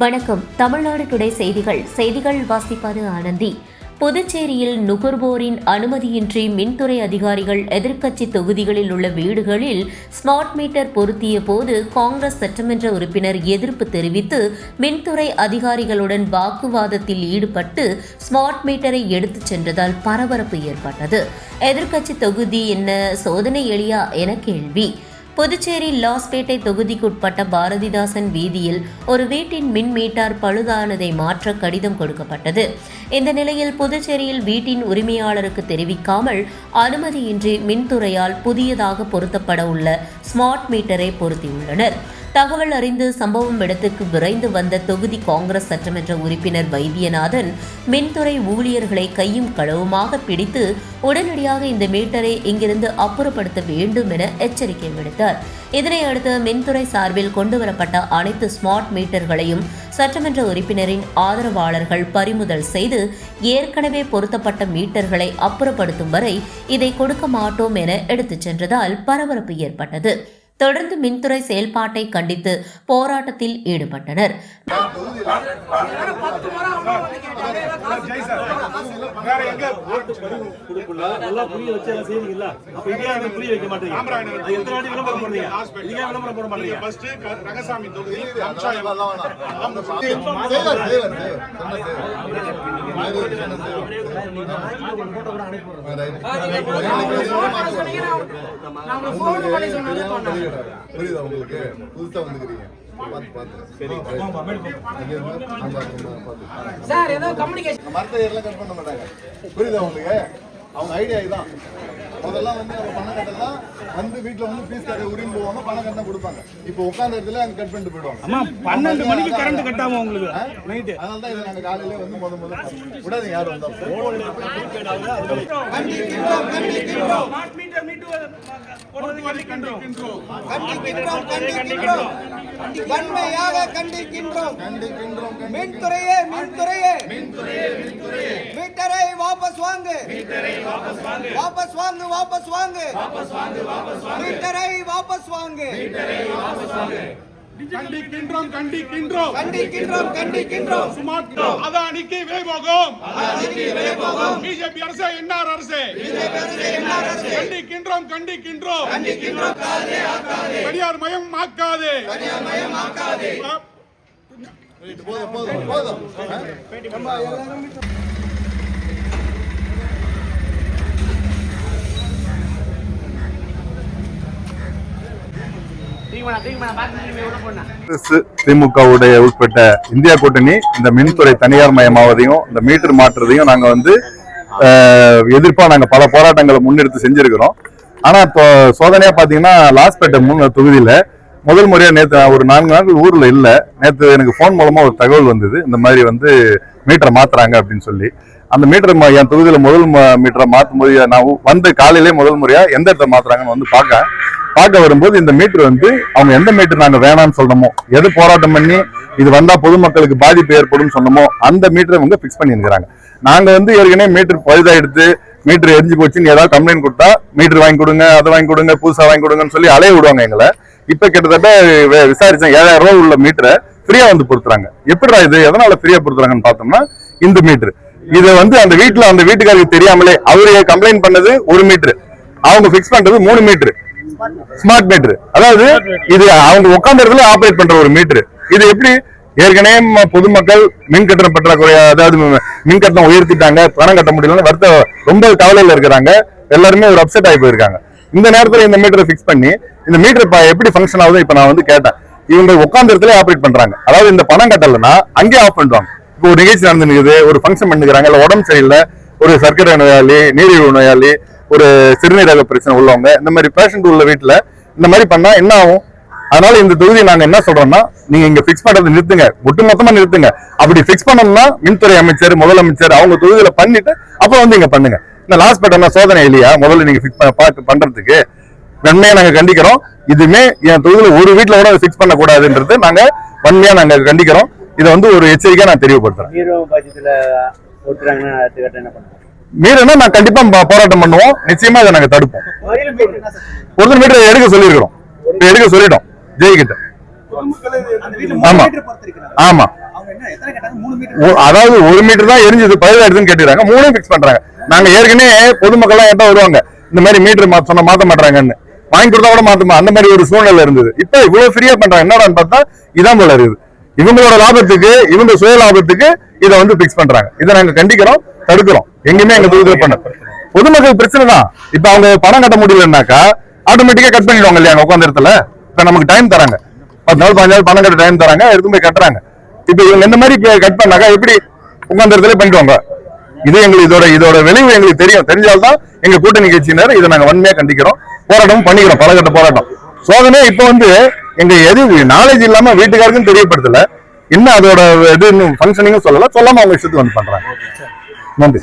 வணக்கம். தமிழ்நாடு டுடே செய்திகள். செய்திகள் வாசிப்பது ஆனந்தி. புதுச்சேரியில் நுகர்வோரின் அனுமதியின்றி மின்துறை அதிகாரிகள் எதிர்க்கட்சி தொகுதிகளில் உள்ள வீடுகளில் ஸ்மார்ட் மீட்டர் பொருத்திய போது காங்கிரஸ் சட்டமன்ற உறுப்பினர் எதிர்ப்பு தெரிவித்து மின்துறை அதிகாரிகளுடன் வாக்குவாதத்தில் ஈடுபட்டு ஸ்மார்ட் மீட்டரை எடுத்துச் சென்றதால் பரபரப்பு ஏற்பட்டது. எதிர்க்கட்சி தொகுதி என்ன சோதனை எளியா என கேள்வி. புதுச்சேரி லாஸ்பேட்டை தொகுதிக்குட்பட்ட பாரதிதாசன் வீதியில் ஒரு வீட்டின் மின் மீட்டார் பழுதானதை மாற்ற கடிதம் கொடுக்கப்பட்டது. இந்த நிலையில் புதுச்சேரியில் வீட்டின் உரிமையாளருக்கு தெரிவிக்காமல் அனுமதியின்றி மின்துறையால் புதியதாக பொருத்தப்பட உள்ள ஸ்மார்ட் மீட்டரை பொருத்தியுள்ளனர். தகவல் அறிந்து சம்பவம் இடத்துக்கு விரைந்து வந்த தொகுதி காங்கிரஸ் சட்டமன்ற உறுப்பினர் வைத்தியநாதன் மின்துறை ஊழியர்களை கையும் களவுமாக பிடித்து உடனடியாக இந்த மீட்டரை இங்கிருந்து அப்புறப்படுத்த வேண்டும் என எச்சரிக்கை விடுத்தார். இதனை அடுத்து மின்துறை சார்பில் கொண்டுவரப்பட்ட அனைத்து ஸ்மார்ட் மீட்டர்களையும் சட்டமன்ற உறுப்பினரின் ஆதரவாளர்கள் பறிமுதல் செய்து ஏற்கனவே பொருத்தப்பட்ட மீட்டர்களை அப்புறப்படுத்தும் வரை இதை கொடுக்க மாட்டோம் என எடுத்துச் சென்றதால் பரபரப்பு ஏற்பட்டது. தொடர்ந்து மின்துறை செயல்பாட்டை கண்டித்து போராட்டத்தில் ஈடுபட்டனர் வேற எங்க கொடுக்கல நல்லா புரியுதா? உங்களுக்கு? புதுசா வந்துக்கிறீங்க. பார்த்து பார்த்து சார். ஏதோ கம்யூனிகேஷன் மரத்தை எல்லாம் கட் பண்ண மாட்டாங்க. புரியுதா உங்களுக்கு? அவங்க ஐடியா இதுதான். முதல்ல வந்து அவங்க பணம் கட்டலாம் வந்து வீட்டுல வந்து பீஸ் கட்ட உரிமை போவாங்க பணம் கட்டினா கொடுப்பாங்க. இப்போ உட்கார்ந்த இடத்துல அங்க கட் பண்ணிட்டு போயிடுவாங்க. பன்னெண்டு மணிக்கு கரண்ட் கட்டாம உங்களுக்கு நைட்டு. அதனால தான் இதை நாங்க காலையில வந்து முத முத விடாதீங்க யாரும் வந்தா கண்டிக்கின்றோம் கண்டிக்கின்றோம். வன்மையாக கண்டிக்கின்றோம். கண்டிக்கின்றோம் மின்துறையே மின்துறையே. மீட்டரை வாபஸ் வாங்கு. வாபஸ் வாங்கு. வாபஸ் வாங்கு. மீட்டரை வாபஸ் வாங்கு. கண்டிக்கின்றோம் கண்டிக்கின்றோம். கண்டிக்கின்றோம் கண்டிக்கின்றோம். சுமார் அதானிக்கு விலை போகும் பிஜேபி அரசு என்ஆர் அரசு. கண்டிக்கின்றோம் கண்டிக்கின்றோம். தனியார் மயம் ஆக்காது. போதும் போதும் போதும். திமுகவுடைய உட்பட்ட இந்தியா கூட்டணி இந்த மின்துறை தனியார் மயமாவதையும் இந்த மீட்டர் மாற்றுறதையும் நாங்க வந்து எதிர்ப்பா நாங்க பல போராட்டங்களை முன்னெடுத்து செஞ்சிருக்கிறோம். ஆனா இப்போ சோதனையா பாத்தீங்கன்னா லாஸ்பேட்டை முன் தொகுதியில முதல் முறையா நேற்று ஒரு நான்கு நாட்கள் ஊர்ல இல்ல. நேற்று எனக்கு ஃபோன் மூலமா ஒரு தகவல் வந்தது. இந்த மாதிரி வந்து மீட்டரை மாத்துறாங்க அப்படின்னு சொல்லி. அந்த மீட்டர் என் தொகுதியில் முதல் மீட்டரை மாத்தும் போது நான் வந்து காலையிலே முதல் முறையாக எந்த இடத்த மாற்றுறாங்கன்னு வந்து பார்க்க. பார்க்க வரும்போது இந்த மீட்டர் வந்து அவங்க எந்த மீட்டர் நாங்கள் வேணாம்னு சொன்னோமோ எது போராட்டம் பண்ணி இது வந்தா பொதுமக்களுக்கு பாதிப்பு ஏற்படும் சொன்னோமோ அந்த மீட்டரை இவங்க ஃபிக்ஸ் பண்ணியிருக்கிறாங்க. நாங்கள் வந்து ஏற்கனவே மீட்டர் பழுதா எடுத்து மீட்டர் எரிஞ்சு போச்சுன்னு ஏதாவது கம்ப்ளைண்ட் கொடுத்தா மீட்டர் வாங்கி கொடுங்க அதை வாங்கி கொடுங்க புதுசாக வாங்கி கொடுங்கன்னு சொல்லி அலைய விடுவாங்க எங்களை. இப்போ கிட்டத்தட்ட விசாரிச்சேன் ஏழாயிரம் ரூபாய் உள்ள மீட்டரை ஃப்ரீயாக வந்து பொறுத்துறாங்க எப்படிடா இது? எதனால ஃப்ரீயாக பொறுத்துறாங்கன்னு பார்த்தோம்னா இந்த மீட்டர் இதை வந்து அந்த வீட்டுல அந்த வீட்டுக்காரருக்கு தெரியாமலே அவரு கம்ப்ளைண்ட் பண்ணது ஒரு மீட்டர் அவங்க ஃபிக்ஸ் பண்றது மூணு மீட்டர் ஸ்மார்ட் மீட்டர் அதாவது இது அவங்க உட்கார்ந்த இடத்துல ஆபரேட் பண்ற ஒரு மீட்டர் இது எப்படி? ஏற்கனவே பொதுமக்கள் மின் கட்டணம் பற்றாக்குறை அதாவது மின் கட்டணம் உயர்த்திட்டாங்க பணம் கட்ட முடியலன்னு வருத்த ரொம்ப கவலையில இருக்கிறாங்க. எல்லாருமே ஒரு அப்செட் ஆகி போயிருக்காங்க. இந்த நேரத்துல இந்த மீட்டரை ஃபிக்ஸ் பண்ணி இந்த மீட்டர் எப்படி ஃபங்க்ஷன் ஆகுது இப்ப நான் வந்து கேட்டேன். இவங்க உட்கார்ந்த இடத்துல ஆபரேட் பண்றாங்க. அதாவது இந்த பணம் கட்டலைன்னா அங்கேயே ஆஃப் பண்ணுவாங்க இப்போ ஒரு நிகழ்ச்சி நடந்துருக்குது ஒரு ஃபங்க்ஷன் பண்ணிக்கிறாங்க இல்லை உடம்பு சரியில்லை ஒரு சர்க்கரை நோயாளி நீரிழிவு நோயாளி ஒரு சிறுநீரக பிரச்சனை உள்ளவங்க இந்த மாதிரி பேஷண்ட் உள்ள வீட்டில் இந்த மாதிரி பண்ணால் என்ன ஆகும்? அதனால இந்த தொகுதி நாங்க என்ன சொல்றோம்னா நீங்க இங்க பிக்ஸ் பண்றது நிறுத்துங்க. ஒட்டு மொத்தமா நிறுத்துங்க. அப்படி பிக்ஸ் பண்ணணும்னா மின்துறை அமைச்சர் முதலமைச்சர் அவங்க தொகுதியில பண்ணிட்டு அப்புறம் வந்து இங்க பண்ணுங்க. இந்த லாஸ்ட் பட்டம் சோதனை இல்லையா? முதல்ல நீங்க பிக்ஸ் பண்ண பார்த்து பண்றதுக்கு. வன்மையா நாங்க கண்டிக்கிறோம். இதுமே என் தொகுதியில ஒரு வீட்டுல கூட பிக்ஸ் பண்ணக்கூடாதுன்றது நாங்க வன்மையா நாங்க கண்டிக்கிறோம். இதை வந்து ஒரு எச்சரிக்கையா நான் தெரியப்படுத்துறேன். மீறினா நான் கண்டிப்பா போராட்டம் பண்ணுவோம். நிச்சயமா இதை நாங்க தடுப்போம். ஒரு மீட்டர் எடுக்க சொல்லியிருக்கிறோம். எடுக்க சொல்லிட்டோம். ஜெய் கிட்ட. ஆமா. ஆமா. அதாவது ஒரு மீட்டர் தான் எரிஞ்சது பதிவு எடுத்துன்னு கேட்டுறாங்க மூணையும் ஃபிக்ஸ் பண்றாங்க. நாங்க ஏற்கனவே பொதுமக்கள் எல்லாம் என்கிட்ட வருவாங்க. இந்த மாதிரி மீட்டர் மாத்த சொன்ன மாத்த மாட்டாங்கன்னு வாங்கி கொடுத்தா கூட மாத்தமா? அந்த மாதிரி ஒரு சூழ்நிலை இருந்தது. இப்ப இவ்வளவு ஃப்ரீயா பண்றாங்க. என்னடான்னு பார்த்தா இதான் போல இருக்குது. இவங்களோட லாபத்துக்கு இவங்க சுய லாபத்துக்கு இதை வந்து பிக்ஸ் பண்றாங்க. இதை நாங்க கண்டிக்கிறோம் தடுக்கிறோம். எங்கேயுமே எங்க தொகுதியில பண்ண. பொதுமக்கள் பிரச்சனை தான். இப்ப அவங்க பணம் கட்ட முடியலன்னாக்கா ஆட்டோமேட்டிக்கா கட் பண்ணிடுவாங்க இல்லையா உட்காந்த இடத்துல? இப்ப நமக்கு டைம் தராங்க. பத்து நாள் பதினஞ்சு நாள் பணம் கட்ட டைம் தராங்க எடுத்து போய் கட்டுறாங்க. இப்ப இவங்க இந்த மாதிரி கட் பண்ணாக்கா எப்படி உட்காந்த இடத்துல பண்ணிடுவாங்க? இது எங்களுக்கு இதோட இதோட விளைவு எங்களுக்கு தெரியும். தெரிஞ்சால்தான் எங்க கூட்டணி கட்சியினர் இதை நாங்க வன்மையா கண்டிக்கிறோம். போராட்டமும் பண்ணிக்கிறோம். பலகட்ட போராட்டம். சோதனை இப்ப வந்து எங்க எது நாலேஜ் இல்லாம வீட்டுக்காருக்கும் தெரியப்படுத்தல. இன்னும் அதோட இது இன்னும் ஃபங்க்ஷனிங்கும் சொல்லல. சொல்லாம அவங்க இஷ்டத்துக்கு வந்து பண்றாங்க. நன்றி.